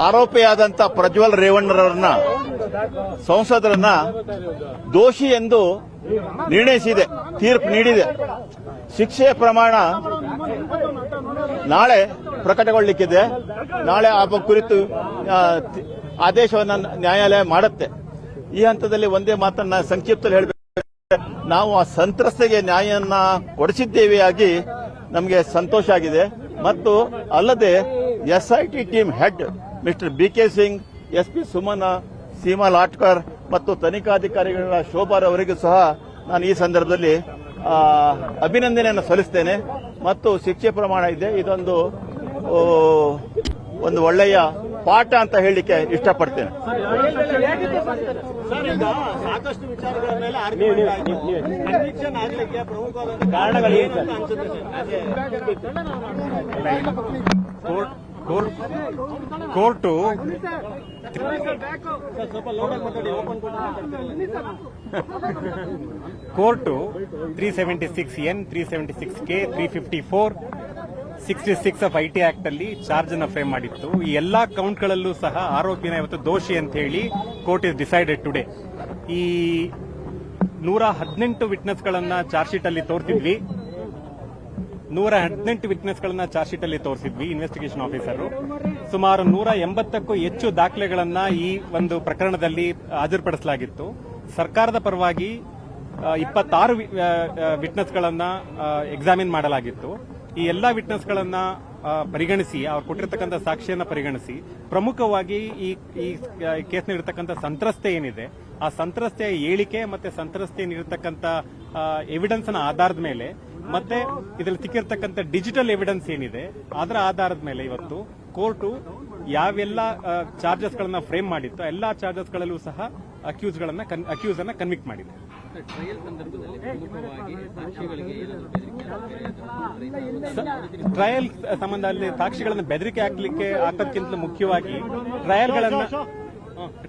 ಆರೋಪಿಯಾದಂತ ಪ್ರಜ್ವಲ್ ರೇವಣ್ಣರನ್ನ ಸಂಸದರನ್ನ ದೋಷಿ ಎಂದು ನಿರ್ಣಯಿಸಿದೆ, ತೀರ್ಪು ನೀಡಿದೆ. ಶಿಕ್ಷೆಯ ಪ್ರಮಾಣ ನಾಳೆ ಪ್ರಕಟಗೊಳ್ಳಲಿಕ್ಕಿದೆ ನಾಳೆ ಆ ಕುರಿತು ಆದೇಶವನ್ನು ನ್ಯಾಯಾಲಯ ಮಾಡುತ್ತೆ. ಈ ಹಂತದಲ್ಲಿ ಒಂದೇ ಮಾತನ್ನ ಸಂಕ್ಷಿಪ್ತದಲ್ಲಿ ಹೇಳಬೇಕು. ನಾವು ಆ ಸಂತ್ರಸ್ತೆಗೆ ನ್ಯಾಯನ್ನ ಕೊಡಿಸಿದ್ದೇವೆ ಆಗಿ ನಮಗೆ ಸಂತೋಷ ಆಗಿದೆ. ಮತ್ತು ಅಲ್ಲದೆ SIT team head mister B K Singh S P Sumana, Seema Latkar ಮತ್ತು ತನಿಖಾಧಿಕಾರಿಗಳ ಶೋಭಾರ್ ಅವರಿಗೂ ಸಹ ನಾನು ಈ ಸಂದರ್ಭದಲ್ಲಿ ಅಭಿನಂದನೆಯನ್ನು ಸಲ್ಲಿಸ್ತೇನೆ. ಮತ್ತು ಶಿಕ್ಷೆ ಪ್ರಮಾಣ ಇದೆ. ಇದೊಂದು ಒಂದು ಒಳ್ಳೆಯ ಪಾಠ ಅಂತ ಹೇಳಲಿಕ್ಕೆ ಇಷ್ಟಪಡ್ತೇನೆ. Court court three seventy six N, three seventy six K, three fifty four sixty six of I T act ಅಲ್ಲಿ ಚಾರ್ಜ್ ಅನ್ನು ಫ್ರೇಮ್ ಮಾಡಿತ್ತು. ಈ ಎಲ್ಲಾ ಕೌಂಟ್ಗಳಲ್ಲೂ ಸಹ ಆರೋಪಿನ ಇವತ್ತು ದೋಷಿ ಅಂತ ಹೇಳಿ ಕೋರ್ಟ್ ಇಸ್ ಡಿಸೈಡೆಡ್ ಟುಡೇ ಈ ನೂರ ಹದಿನೆಂಟು ವಿಟ್ನೆಸ್ಗಳನ್ನ ಚಾರ್ಜ್ ಶೀಟ್ ಅಲ್ಲಿ ತೋರಿಸಿದ್ವಿ. ನೂರ ಹದಿನೆಂಟು ವಿಟ್ನೆಸ್ ಗಳನ್ನ ಚಾರ್ಜ್ ಶೀಟ್ ಅಲ್ಲಿ ತೋರಿಸಿದ್ವಿ ಇನ್ವೆಸ್ಟಿಗೇಷನ್ ಆಫೀಸರ್ ಸುಮಾರು ನೂರ ಎಂಬತ್ತಕ್ಕೂ ಹೆಚ್ಚು ದಾಖಲೆಗಳನ್ನ ಈ ಒಂದು ಪ್ರಕರಣದಲ್ಲಿ ಹಾಜರುಪಡಿಸಲಾಗಿತ್ತು. ಸರ್ಕಾರದ ಪರವಾಗಿ ಇಪ್ಪತ್ತಾರು ವಿಟ್ನೆಸ್ ಗಳನ್ನ ಎಕ್ಸಾಮಿನ್ ಮಾಡಲಾಗಿತ್ತು. ಈ ಎಲ್ಲ ವಿಟ್ನೆಸ್ ಗಳನ್ನ ಪರಿಗಣಿಸಿ, ಅವ್ರು ಕೊಟ್ಟಿರ್ತಕ್ಕಂಥ ಸಾಕ್ಷಿಯನ್ನ ಪರಿಗಣಿಸಿ, ಪ್ರಮುಖವಾಗಿ ಈ ಈ ಕೇಸ್ನ ಇರತಕ್ಕಂಥ ಸಂತ್ರಸ್ತೆ ಏನಿದೆ, ಆ ಸಂತ್ರಸ್ತೆಯ ಹೇಳಿಕೆ ಮತ್ತೆ ಸಂತ್ರಸ್ತೆ ನೀಡಿರ್ತಕ್ಕಂಥ ಎವಿಡೆನ್ಸ್ ಆಧಾರದ ಮೇಲೆ, ಮತ್ತೆ ಇದರಲ್ಲಿ ಸಿಕ್ಕಿರ್ತಕ್ಕಂಥ ಡಿಜಿಟಲ್ ಎವಿಡೆನ್ಸ್ ಏನಿದೆ, ಅದರ ಆಧಾರದ ಮೇಲೆ ಇವತ್ತು ಕೋರ್ಟು ಯಾವೆಲ್ಲ ಚಾರ್ಜಸ್ ಗಳನ್ನ ಫ್ರೇಮ್ ಮಾಡಿತ್ತು, ಎಲ್ಲಾ ಚಾರ್ಜಸ್ಗಳಲ್ಲೂ ಸಹ ಅಕ್ಯೂಸ್ ಗಳನ್ನ ಅಕ್ಯೂಸ್ ಅನ್ನ ಕನ್ವಿಕ್ಟ್ ಮಾಡಿದೆ ಟ್ರಯಲ್ ಸಂಬಂಧ ಅಲ್ಲಿ ಸಾಕ್ಷಿಗಳಿಗೆ ಬೆದರಿಕೆ ಹಾಕ್ತಾರೆ? ಟ್ರಯಲ್ ಸಂಬಂಧದಲ್ಲಿ ಸಾಕ್ಷಿಗಳನ್ನ ಬೆದರಿಕೆ ಹಾಕ್ಲಿಕ್ಕೆ ಹಾಕೋದಕ್ಕಿಂತ ಮುಖ್ಯವಾಗಿ ಟ್ರಯಲ್ಗಳನ್ನ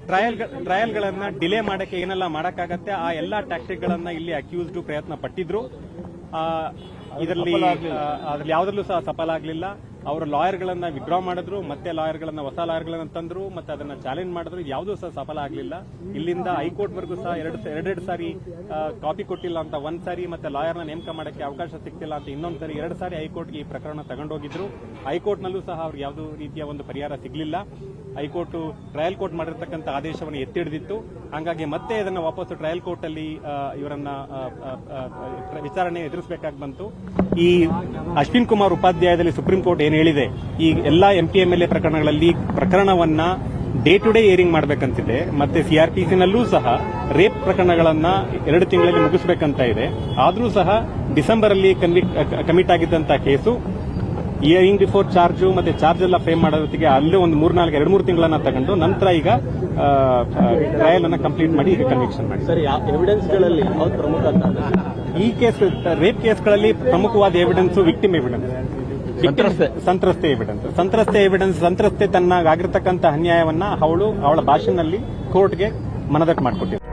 ಟ್ರಯಲ್ ಟ್ರಯಲ್ಗಳನ್ನ ಡಿಲೇ ಮಾಡಕ್ಕೆ ಏನೆಲ್ಲ ಮಾಡಕ್ಕಾಗತ್ತೆ ಆ ಎಲ್ಲಾ ಟ್ಯಾಕ್ಟಿಕ್ ಗಳನ್ನ ಇಲ್ಲಿ ಅಕ್ಯೂಸ್ಡ್ ಪ್ರಯತ್ನ ಪಟ್ಟಿದ್ರು. ಇದರಲ್ಲಿ ಅದ್ರಲ್ಲಿ ಯಾವ್ದ್ರಲ್ಲೂ ಸಹ ಸಫಲ ಆಗಲಿಲ್ಲ. ಅವರ ಲಾಯರ್ಗಳನ್ನ ವಿಡ್ರಾ ಮಾಡಿದ್ರು, ಮತ್ತೆ ಲಾಯರ್ಗಳನ್ನ, ಹೊಸ ಲಾಯರ್ಗಳನ್ನ ತಂದ್ರು, ಮತ್ತೆ ಅದನ್ನ ಚಾಲೆಂಜ್ ಮಾಡಿದ್ರು. ಯಾವುದೂ ಸಹ ಸಫಲ ಆಗಲಿಲ್ಲ. ಇಲ್ಲಿಂದ ಹೈಕೋರ್ಟ್ ವರೆಗೂ ಸಹ ಎರಡು ಎರಡೆರಡು ಸಾರಿ ಕಾಪಿ ಕೊಟ್ಟಿಲ್ಲ ಅಂತ ಒಂದ್ ಸಾರಿ ಮತ್ತೆ ಲಾಯರ್ನ ನೇಮಕ ಮಾಡಕ್ಕೆ ಅವಕಾಶ ಸಿಗ್ತಿಲ್ಲ ಅಂತ ಇನ್ನೊಂದ್ ಸಾರಿ ಎರಡು ಸಾರಿ ಹೈಕೋರ್ಟ್ಗೆ ಈ ಪ್ರಕರಣ ತಗೊಂಡೋಗಿದ್ರು. ಹೈಕೋರ್ಟ್ ನಲ್ಲೂ ಸಹ ಅವ್ರಿಗೆ ಯಾವುದೂ ರೀತಿಯ ಒಂದು ಪರಿಹಾರ ಸಿಗ್ಲಿಲ್ಲ. ಹೈಕೋರ್ಟ್, ಟ್ರಯಲ್ ಕೋರ್ಟ್ ಮಾಡಿರ್ತಕ್ಕಂಥ ಆದೇಶವನ್ನು ಎತ್ತಿಡಿದಿತ್ತು ಹಾಗಾಗಿ ಮತ್ತೆ ಇದನ್ನು ವಾಪಸ್ ಟ್ರಯಲ್ ಕೋರ್ಟ್ ಅಲ್ಲಿ ಇವರನ್ನ ವಿಚಾರಣೆ ಎದುರಿಸಬೇಕಾಗಿ ಬಂತು. ಈ ಅಶ್ವಿನ್ ಕುಮಾರ್ ಉಪಾಧ್ಯಾಯದಲ್ಲಿ ಸುಪ್ರೀಂ ಕೋರ್ಟ್ ಏನು ಹೇಳಿದೆ, ಈ ಎಲ್ಲಾ ಎಂಪಿ ಎಂಎಲ್ಎ ಪ್ರಕರಣಗಳಲ್ಲಿ ಪ್ರಕರಣವನ್ನ ಡೇ ಟು ಡೇ ಏರಿಂಗ್ ಮಾಡಬೇಕಂತಿದೆ, ಮತ್ತೆ ಸಿಆರ್ಪಿಸಿನಲ್ಲೂ ಸಹ ರೇಪ್ ಪ್ರಕರಣಗಳನ್ನ ಎರಡು ತಿಂಗಳಲ್ಲಿ ಮುಗಿಸಬೇಕಂತ ಇದೆ. ಆದರೂ ಸಹ ಡಿಸೆಂಬರ್ ಅಲ್ಲಿ ಕಮಿಟ್ ಆಗಿದ್ದಂತಹ ಕೇಸು ಇಯರಿಂಗ್ ಬಿಫೋರ್ ಚಾರ್ಜ್ ಮತ್ತೆ ಚಾರ್ಜ್ ಎಲ್ಲ ಫ್ರೇಮ್ ಮಾಡೋದಕ್ಕೆ ಅಲ್ಲೇ ಒಂದು ಮೂರ್ನಾಲ್ಕು ಎರಡು ಮೂರು ತಿಂಗಳನ್ನ ತಗೊಂಡು ನಂತರ ಈಗ ಟ್ರಯಲ್ ಅನ್ನ ಕಂಪ್ಲೀಟ್ ಮಾಡಿ ಈಗ ಕನ್ವಿಕ್ಷನ್ ಮಾಡಿ. ಸರ್ ಎವಿಡೆನ್ಸ್ಗಳಲ್ಲಿ ಯಾವ್ದು ಪ್ರಮುಖ ಅಂತ ಈ ಕೇಸ್ ರೇಪ್ ಕೇಸ್ಗಳಲ್ಲಿ ಪ್ರಮುಖವಾದ ಎವಿಡೆನ್ಸ್ ವಿಕ್ಟಿಮ್ ಎವಿಡೆನ್ಸ್ ಸಂತ್ರಸ್ತೆ. ಸಂತ್ರಸ್ತೆ ಎವಿಡೆನ್ಸ್ ಸಂತ್ರಸ್ತೆ ಎವಿಡೆನ್ಸ್ ಸಂತ್ರಸ್ತೆ ತನ್ನ ಆಗಿರ್ತಕ್ಕಂಥ ಅನ್ಯಾಯವನ್ನ ಅವಳು ಅವಳ ಭಾಷೆನಲ್ಲಿ ಕೋರ್ಟ್ಗೆ ಮನದಟ್ಟು ಮಾಡಿಕೊಟ್ಟಿದ್ದಾರೆ